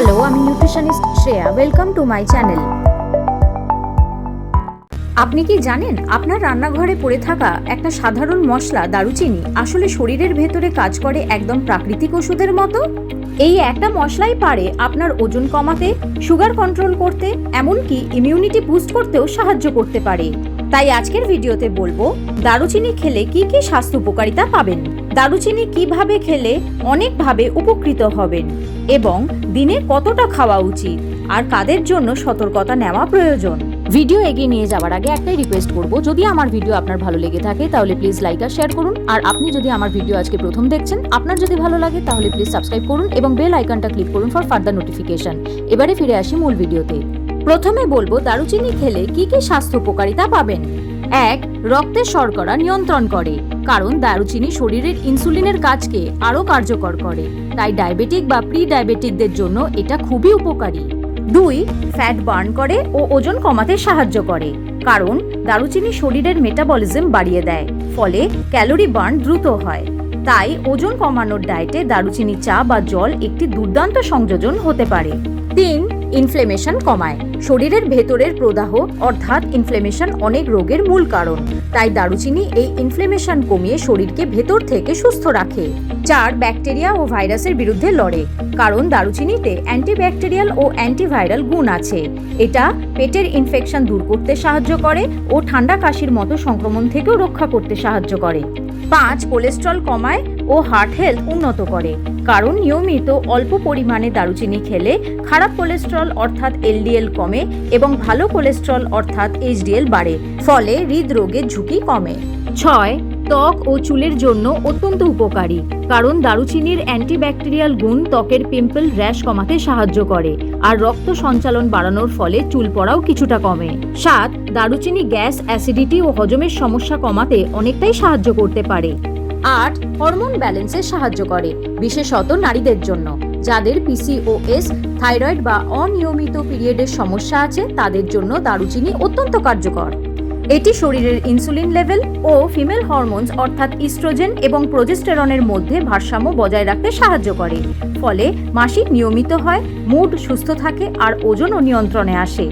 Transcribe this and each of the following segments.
Hello আমি nutritionist Shreya welcome to my channel আপনি কি জানেন, আপনার রান্নাঘরে পড়ে থাকা একটা সাধারণ মশলা দারুচিনি আসলে শরীরের ভেতরে কাজ করে একদম প্রাকৃতিক ওষুধের মতো? এই একটা মশলাই পারে আপনার ওজন কমাতে সুগার কন্ট্রোল করতে, এমনকি ইমিউনিটি বুস্ট করতেও সাহায্য করতে পারে। তাই আজকের ভিডিওতে বলব, দারুচিনি খেলে কি কি স্বাস্থ্য উপকারিতা পাবেন? দারুচিনি কীভাবে খেলে অনেকভাবে উপকৃত হবেন এবং দিনে কতটা খাওয়া উচিত আর কাদের জন্য সতর্কতা নেওয়া প্রয়োজন? ভিডিও এগিয়ে নিয়ে যাওয়ার আগে একটাই রিকোয়েস্ট করব, যদি আমার ভিডিও আপনার ভালো লেগে থাকে, তাহলে প্লিজ লাইক আর শেয়ার করুন। আর আপনি যদি আমার ভিডিও আজকে প্রথম দেখছেন, আপনার যদি ভালো লাগে, তাহলে প্লিজ সাবস্ক্রাইব করুন এবং বেল আইকনটা ক্লিক করুন ফর ফার্দার নোটিফিকেশন এবারে ফিরে আসি মূল ভিডিওতে প্রথমে বলব, দারুচিনি খেলে কি কি স্বাস্থ্য উপকারিতা পাবেন? এক রক্তের শর্করা নিয়ন্ত্রণ করে, কারণ দারুচিনি শরীরের ইনসুলিনের কাজকে আরও কার্যকর করে, তাই ডায়াবেটিক বা প্রি ডায়াবেটিকদের জন্য এটা খুবই উপকারী। দুই, ফ্যাট বার্ন করে ও ওজন কমাতে সাহায্য করে, কারণ দারুচিনি শরীরের মেটাবলিজম বাড়িয়ে দেয়, ফলে ক্যালোরি বার্ন দ্রুত হয়। তাই ওজন কমানোর ডায়েটে দারুচিনি চা বা জল একটি দুর্দান্ত সংযোজন হতে পারে। তিন ইনফ্লেমেশন কমায়। শরীরের ভেতরের প্রদাহ অর্থাৎ ইনফ্লেমেশন অনেক রোগের মূল কারণ। তাই দারুচিনি এই ইনফ্লেমেশন কমিয়ে শরীরকে ভেতর থেকে সুস্থ রাখে চার ব্যাকটেরিয়া ও ভাইরাসের বিরুদ্ধে লড়ে। কারণ দারুচিনিতে অ্যান্টিব্যাকটেরিয়াল ও অ্যান্টিভাইরাল গুণ আছে। এটা পেটের ইনফেকশন দূর করতে সাহায্য করে ও ঠান্ডা কাশির মতো সংক্রমণ থেকেও রক্ষা করতে সাহায্য করে। পাঁচ কোলেস্ট্রল কমায় ও হার্ট হেলথ উন্নত করে। কারণ নিয়মিত অল্প পরিমাণে দারুচিনি খেলে খারাপ কোলেস্ট্রল অর্থাৎ এলডিএল কমে এবং ভালো কোলেস্ট্রল অর্থাৎ এইচডিএল বাড়ে। ফলে হৃদরোগের ঝুঁকি কমে। ছয় ত্বক ও চুলের জন্য অত্যন্ত উপকারী, কারণ দারুচিনির অ্যান্টিব্যাকটেরিয়াল গুণ ত্বকের পিম্পল র্যাশ কমাতে সাহায্য করে, আর রক্ত সঞ্চালন বাড়ানোর ফলে চুল পড়াও কিছুটা কমে। সাত, দারুচিনি গ্যাস, অ্যাসিডিটি ও হজমের সমস্যা কমাতে অনেকটাই সাহায্য করতে পারে। আট, হরমোন ব্যালেন্সে সাহায্য করে, বিশেষত নারীদের জন্য। যাদের পিসিওএস থাইরয়েড বা অনিয়মিত পিরিয়ডের সমস্যা আছে, তাদের জন্য দারুচিনি অত্যন্ত কার্যকর। এটি শরীরের ইনসুলিন লেভেল ও ফিমেল হরমোনস, অর্থাৎ ইস্ট্রোজেন এবং প্রোজেস্টেরনের মধ্যে ভারসাম্য বজায় রাখতে সাহায্য করে। ফলে মাসিক নিয়মিত হয়, মুড সুস্থ থাকে আর ওজনও নিয়ন্ত্রণে আসে।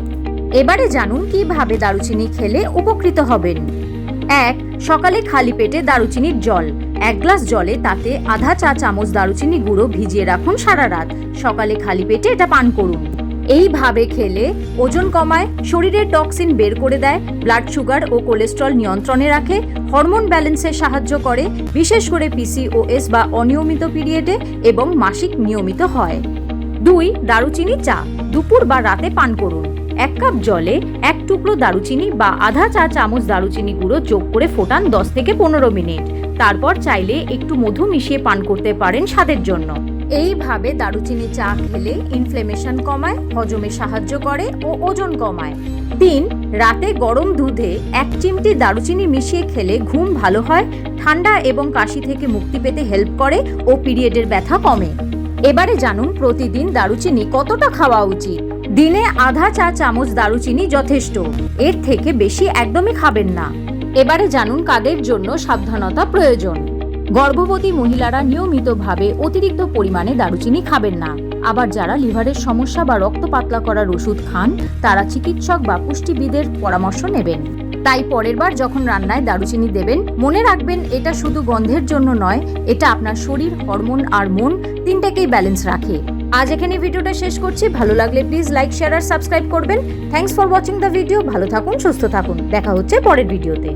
এবারে জানুন কীভাবে দারুচিনি খেলে উপকৃত হবেন। এক, সকালে খালি পেটে দারুচিনির জল। এক গ্লাস জলে তাতে আধা চা চামচ দারুচিনি গুঁড়ো ভিজিয়ে রাখুন সারা রাত। সকালে খালি পেটে এটা পান করুন। এইভাবে খেলে ওজন কমায় শরীরের টক্সিন বের করে দেয় ব্লাড সুগার ও কোলেস্ট্রল নিয়ন্ত্রণে রাখে হরমোন ব্যালেন্সে সাহায্য করে, বিশেষ করে পিসিওএস বা অনিয়মিত পিরিয়ডে এবং মাসিক নিয়মিত হয়। দুই, দারুচিনি চা। দুপুর বা রাতে পান করুন। এক কাপ জলে এক টুকরো দারুচিনি বা আধা চা চামচ দারুচিনি গুঁড়ো যোগ করে ফোটান দশ থেকে পনেরো মিনিট। তারপর চাইলে একটু মধু মিশিয়ে পান করতে পারেন স্বাদের জন্য। এইভাবে দারুচিনি চা খেলে ইনফ্লেমেশন কমায়, হজমে সাহায্য করে ও ওজন কমায়। তিন, রাতে গরম দুধে এক চিমটি দারুচিনি মিশিয়ে খেলে ঘুম ভালো হয়, ঠান্ডা এবং কাশি থেকে মুক্তি পেতে হেল্প করে ও পিরিয়ডের ব্যথা কমে। এবারে জানুন প্রতিদিন দারুচিনি কতটা খাওয়া উচিত। দিনে আধা চা চামচ দারুচিনি যথেষ্ট, এর থেকে বেশি একদমই খাবেন না। এবারে জানুন কাদের জন্য সাবধানতা প্রয়োজন। গর্ভবতী মহিলারা নিয়মিতভাবে অতিরিক্ত পরিমাণে দারুচিনি খাবেন না। আবার যারা লিভারের সমস্যা বা রক্ত পাতলা করার ওষুধ খান, তারা চিকিৎসক বা পুষ্টিবিদের পরামর্শ নেবেন। তাই পরের বার যখন রান্নায় দারুচিনি দেবেন, মনে রাখবেন এটা শুধু গন্ধের জন্য নয়, এটা আপনার শরীর, হরমোন আর মন তিনটাকেই ব্যালেন্স রাখে। আজ এখানে ভিডিওটা শেষ করছি। ভালো লাগলে প্লিজ লাইক শেয়ার আর সাবস্ক্রাইব করবেন। Thanks for watching the video ভালো থাকুন, সুস্থ থাকুন। দেখা হচ্ছে পরের ভিডিওতে।